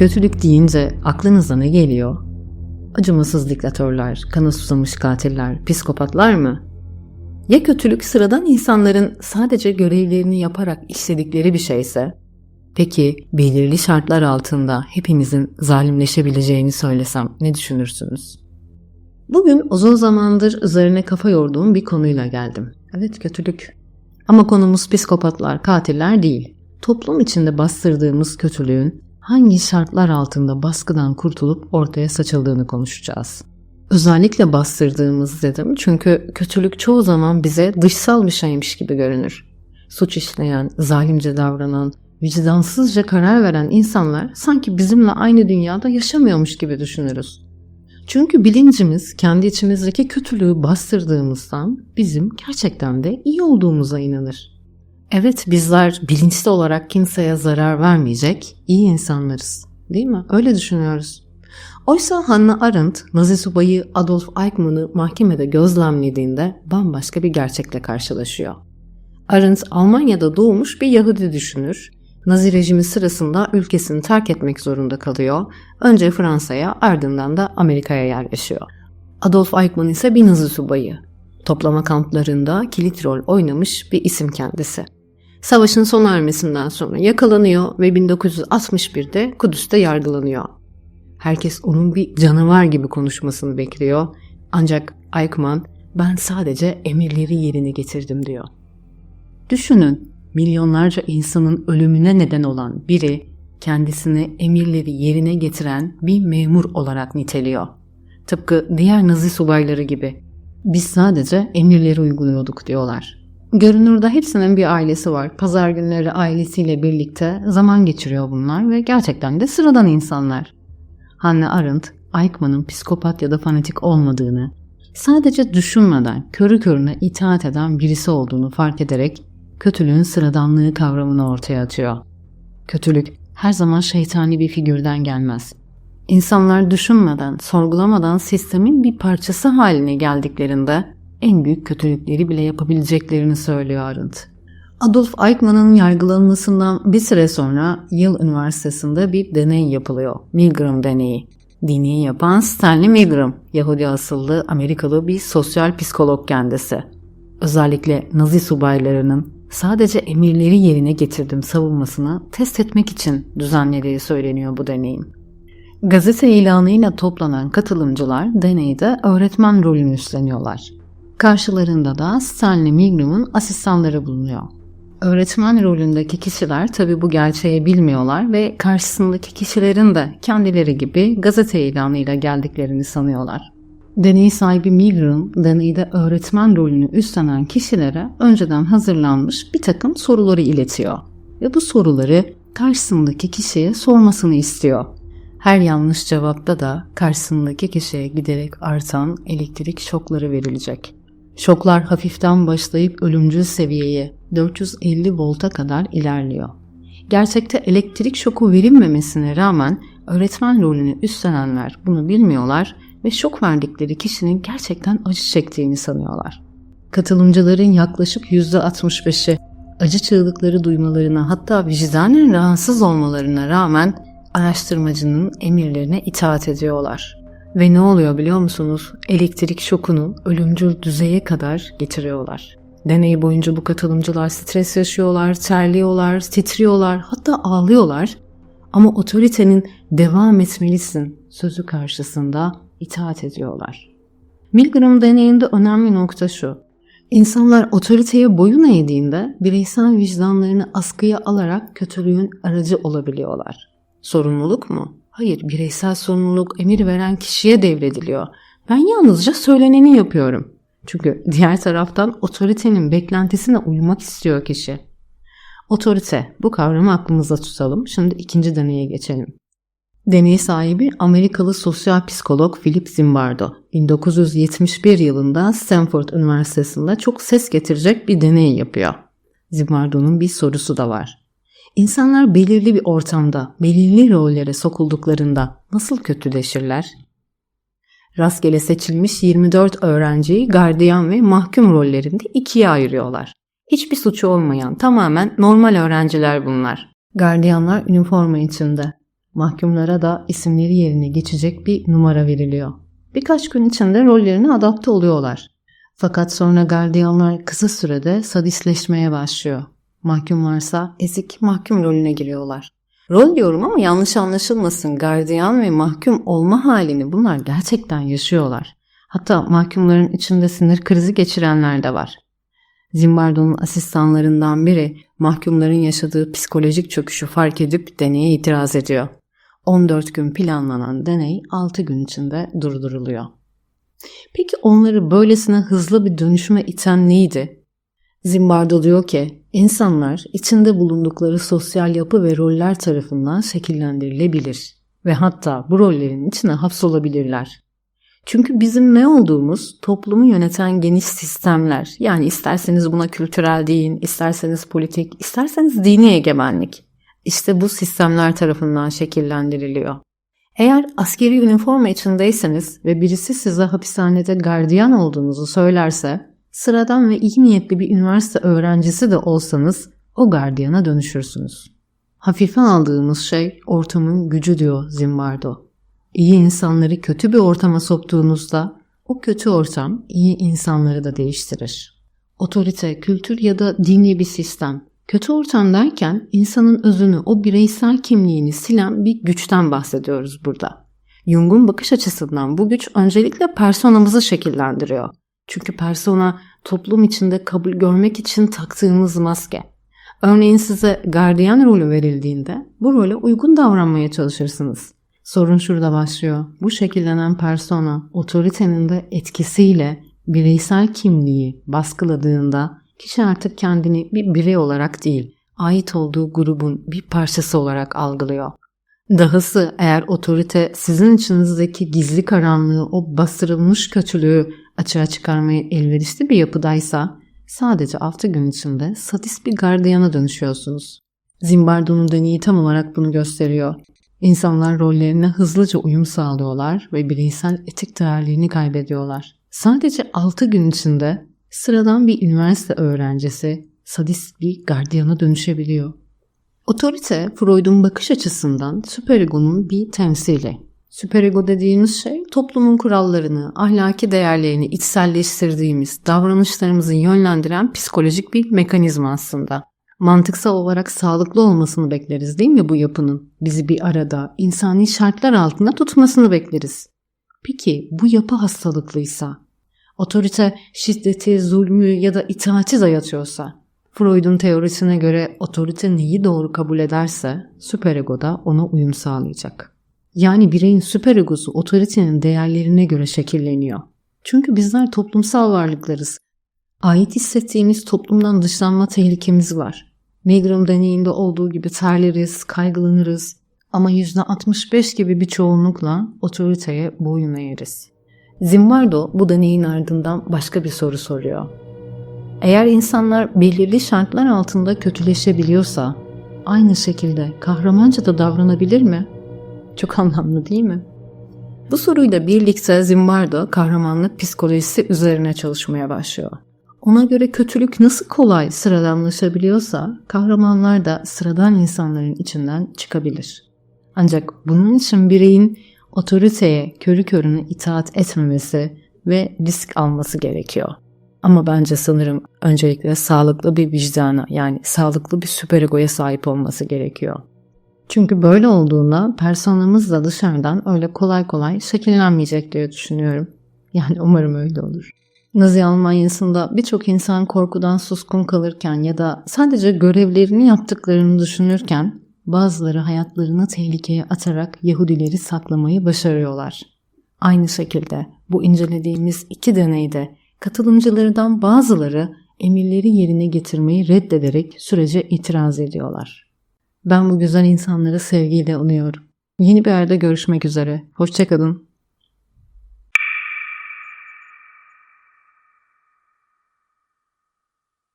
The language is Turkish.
Kötülük deyince aklınıza ne geliyor? Acımasız diktatörler, kanı susamış katiller, psikopatlar mı? Ya kötülük sıradan insanların sadece görevlerini yaparak işledikleri bir şeyse? Peki belirli şartlar altında hepimizin zalimleşebileceğini söylesem ne düşünürsünüz? Bugün uzun zamandır üzerine kafa yorduğum bir konuyla geldim. Evet kötülük. Ama konumuz psikopatlar, katiller değil. Toplum içinde bastırdığımız kötülüğün hangi şartlar altında baskıdan kurtulup ortaya saçıldığını konuşacağız. Özellikle bastırdığımız dedim çünkü kötülük çoğu zaman bize dışsal bir şeymiş gibi görünür. Suç işleyen, zalimce davranan, vicdansızca karar veren insanlar sanki bizimle aynı dünyada yaşamıyormuş gibi düşünürüz. Çünkü bilincimiz kendi içimizdeki kötülüğü bastırdığımızdan bizim gerçekten de iyi olduğumuza inanır. Evet bizler bilinçli olarak kimseye zarar vermeyecek iyi insanlarız. Değil mi? Öyle düşünüyoruz. Oysa Hannah Arendt, Nazi subayı Adolf Eichmann'ı mahkemede gözlemlediğinde bambaşka bir gerçekle karşılaşıyor. Arendt Almanya'da doğmuş bir Yahudi düşünür. Nazi rejimi sırasında ülkesini terk etmek zorunda kalıyor. Önce Fransa'ya ardından da Amerika'ya yerleşiyor. Adolf Eichmann ise bir Nazi subayı. Toplama kamplarında kilit rol oynamış bir isim kendisi. Savaşın sona ermesinden sonra yakalanıyor ve 1961'de Kudüs'te yargılanıyor. Herkes onun bir canavar gibi konuşmasını bekliyor. Ancak Eichmann ben sadece emirleri yerine getirdim diyor. Düşünün milyonlarca insanın ölümüne neden olan biri kendisini emirleri yerine getiren bir memur olarak niteliyor. Tıpkı diğer Nazi subayları gibi. Biz sadece emirleri uyguluyorduk diyorlar. Görünürde hepsinin bir ailesi var. Pazar günleri ailesiyle birlikte zaman geçiriyor bunlar ve gerçekten de sıradan insanlar. Hannah Arendt, Eichmann'ın psikopat ya da fanatik olmadığını, sadece düşünmeden körü körüne itaat eden birisi olduğunu fark ederek kötülüğün sıradanlığı kavramını ortaya atıyor. Kötülük her zaman şeytani bir figürden gelmez. İnsanlar düşünmeden, sorgulamadan sistemin bir parçası haline geldiklerinde en büyük kötülükleri bile yapabileceklerini söylüyor Arendt. Adolf Eichmann'ın yargılanmasından bir süre sonra Yale Üniversitesi'nde bir deney yapılıyor. Milgram deneyi. Deneyi yapan Stanley Milgram, Yahudi asıllı Amerikalı bir sosyal psikolog kendisi. Özellikle Nazi subaylarının sadece emirleri yerine getirdim savunmasını test etmek için düzenlediği söyleniyor bu deneyin. Gazete ilanıyla toplanan katılımcılar deneyde öğretmen rolünü üstleniyorlar. Karşılarında da Stanley Milgram'ın asistanları bulunuyor. Öğretmen rolündeki kişiler tabi bu gerçeği bilmiyorlar ve karşısındaki kişilerin de kendileri gibi gazete ilanıyla geldiklerini sanıyorlar. Deney sahibi Milgram, deneyde öğretmen rolünü üstlenen kişilere önceden hazırlanmış bir takım soruları iletiyor. Ve bu soruları karşısındaki kişiye sormasını istiyor. Her yanlış cevapta da karşısındaki kişiye giderek artan elektrik şokları verilecek. Şoklar hafiften başlayıp ölümcül seviyeye 450 volta kadar ilerliyor. Gerçekte elektrik şoku verilmemesine rağmen öğretmen rolünü üstlenenler bunu bilmiyorlar ve şok verdikleri kişinin gerçekten acı çektiğini sanıyorlar. Katılımcıların yaklaşık %65'i acı çığlıkları duymalarına hatta vicdanen rahatsız olmalarına rağmen araştırmacının emirlerine itaat ediyorlar. Ve ne oluyor biliyor musunuz? Elektrik şokunu ölümcül düzeye kadar getiriyorlar. Deney boyunca bu katılımcılar stres yaşıyorlar, terliyorlar, titriyorlar, hatta ağlıyorlar. Ama otoritenin devam etmelisin sözü karşısında itaat ediyorlar. Milgram deneyinde önemli nokta şu. İnsanlar otoriteye boyun eğdiğinde bireysel vicdanlarını askıya alarak kötülüğün aracı olabiliyorlar. Sorumluluk mu? Hayır, bireysel sorumluluk emir veren kişiye devrediliyor. Ben yalnızca söyleneni yapıyorum. Çünkü diğer taraftan otoritenin beklentisine uymak istiyor kişi. Otorite, bu kavramı aklımızda tutalım. Şimdi ikinci deneye geçelim. Deney sahibi Amerikalı sosyal psikolog Philip Zimbardo. 1971 yılında Stanford Üniversitesi'nde çok ses getirecek bir deney yapıyor. Zimbardo'nun bir sorusu da var. İnsanlar belirli bir ortamda, belirli rollere sokulduklarında nasıl kötüleşirler? Rastgele seçilmiş 24 öğrenciyi gardiyan ve mahkum rollerinde ikiye ayırıyorlar. Hiçbir suçu olmayan tamamen normal öğrenciler bunlar. Gardiyanlar üniforma içinde. Mahkumlara da isimleri yerine geçecek bir numara veriliyor. Birkaç gün içinde rollerine adapte oluyorlar. Fakat sonra gardiyanlar kısa sürede sadistleşmeye başlıyor. Mahkumlarsa ezik mahkum rolüne giriyorlar. Rol diyorum ama yanlış anlaşılmasın. Gardiyan ve mahkum olma halini bunlar gerçekten yaşıyorlar. Hatta mahkumların içinde sinir krizi geçirenler de var. Zimbardo'nun asistanlarından biri mahkumların yaşadığı psikolojik çöküşü fark edip deneye itiraz ediyor. 14 gün planlanan deney 6 gün içinde durduruluyor. Peki onları böylesine hızlı bir dönüşüme iten neydi? Zimbardo diyor ki, insanlar içinde bulundukları sosyal yapı ve roller tarafından şekillendirilebilir ve hatta bu rollerin içine hapsolabilirler. Çünkü bizim ne olduğumuz toplumu yöneten geniş sistemler. Yani isterseniz buna kültürel deyin, isterseniz politik, isterseniz dini egemenlik. İşte bu sistemler tarafından şekillendiriliyor. Eğer askeri üniforma içindeyseniz ve birisi size hapishanede gardiyan olduğunuzu söylerse, sıradan ve iyi niyetli bir üniversite öğrencisi de olsanız o gardiyana dönüşürsünüz. Hafife aldığımız şey ortamın gücü diyor Zimbardo. İyi insanları kötü bir ortama soktuğunuzda o kötü ortam iyi insanları da değiştirir. Otorite, kültür ya da dini bir sistem. Kötü ortam derken insanın özünü, o bireysel kimliğini silen bir güçten bahsediyoruz burada. Jung'un bakış açısından bu güç öncelikle personamızı şekillendiriyor. Çünkü persona toplum içinde kabul görmek için taktığımız maske. Örneğin size gardiyan rolü verildiğinde bu role uygun davranmaya çalışırsınız. Sorun şurada başlıyor. Bu şekillenen persona otoritenin de etkisiyle bireysel kimliği baskıladığında kişi artık kendini bir birey olarak değil, ait olduğu grubun bir parçası olarak algılıyor. Dahası eğer otorite sizin içinizdeki gizli karanlığı, o bastırılmış kötülüğü açığa çıkarmaya elverişli bir yapıdaysa sadece 6 gün içinde sadist bir gardiyana dönüşüyorsunuz. Zimbardo'nun deneyi tam olarak bunu gösteriyor. İnsanlar rollerine hızlıca uyum sağlıyorlar ve bireysel etik değerlerini kaybediyorlar. Sadece 6 gün içinde sıradan bir üniversite öğrencisi sadist bir gardiyana dönüşebiliyor. Otorite Freud'un bakış açısından süperegonun bir temsili. Süperego dediğimiz şey toplumun kurallarını, ahlaki değerlerini içselleştirdiğimiz, davranışlarımızı yönlendiren psikolojik bir mekanizma aslında. Mantıksal olarak sağlıklı olmasını bekleriz değil mi bu yapının? Bizi bir arada, insani şartlar altında tutmasını bekleriz. Peki bu yapı hastalıklıysa, otorite şiddeti, zulmü ya da itaati dayatıyorsa, Freud'un teorisine göre otorite neyi doğru kabul ederse süperego da ona uyum sağlayacak. Yani bireyin süperegosu otoritenin değerlerine göre şekilleniyor. Çünkü bizler toplumsal varlıklarız. Ait hissettiğimiz toplumdan dışlanma tehlikemiz var. Milgram deneyinde olduğu gibi terleriz, kaygılanırız ama %65 gibi bir çoğunlukla otoriteye boyun eğeriz. Zimbardo bu deneyin ardından başka bir soru soruyor. Eğer insanlar belirli şartlar altında kötüleşebiliyorsa aynı şekilde kahramanca da davranabilir mi? Çok anlamlı değil mi? Bu soruyla birlikte Zimbardo kahramanlık psikolojisi üzerine çalışmaya başlıyor. Ona göre kötülük nasıl kolay sıradanlaşabiliyorsa kahramanlar da sıradan insanların içinden çıkabilir. Ancak bunun için bireyin otoriteye körü körüne itaat etmemesi ve risk alması gerekiyor. Ama bence sanırım öncelikle sağlıklı bir vicdana yani sağlıklı bir süperegoya sahip olması gerekiyor. Çünkü böyle olduğunda personamız da dışarıdan öyle kolay kolay şekillenmeyecek diye düşünüyorum. Yani umarım öyle olur. Nazi Almanyası'nda birçok insan korkudan suskun kalırken ya da sadece görevlerini yaptıklarını düşünürken bazıları hayatlarını tehlikeye atarak Yahudileri saklamayı başarıyorlar. Aynı şekilde bu incelediğimiz iki deneyde katılımcılardan bazıları emirleri yerine getirmeyi reddederek sürece itiraz ediyorlar. Ben bu güzel insanları sevgiyle anıyorum. Yeni bir yerde görüşmek üzere. Hoşçakalın.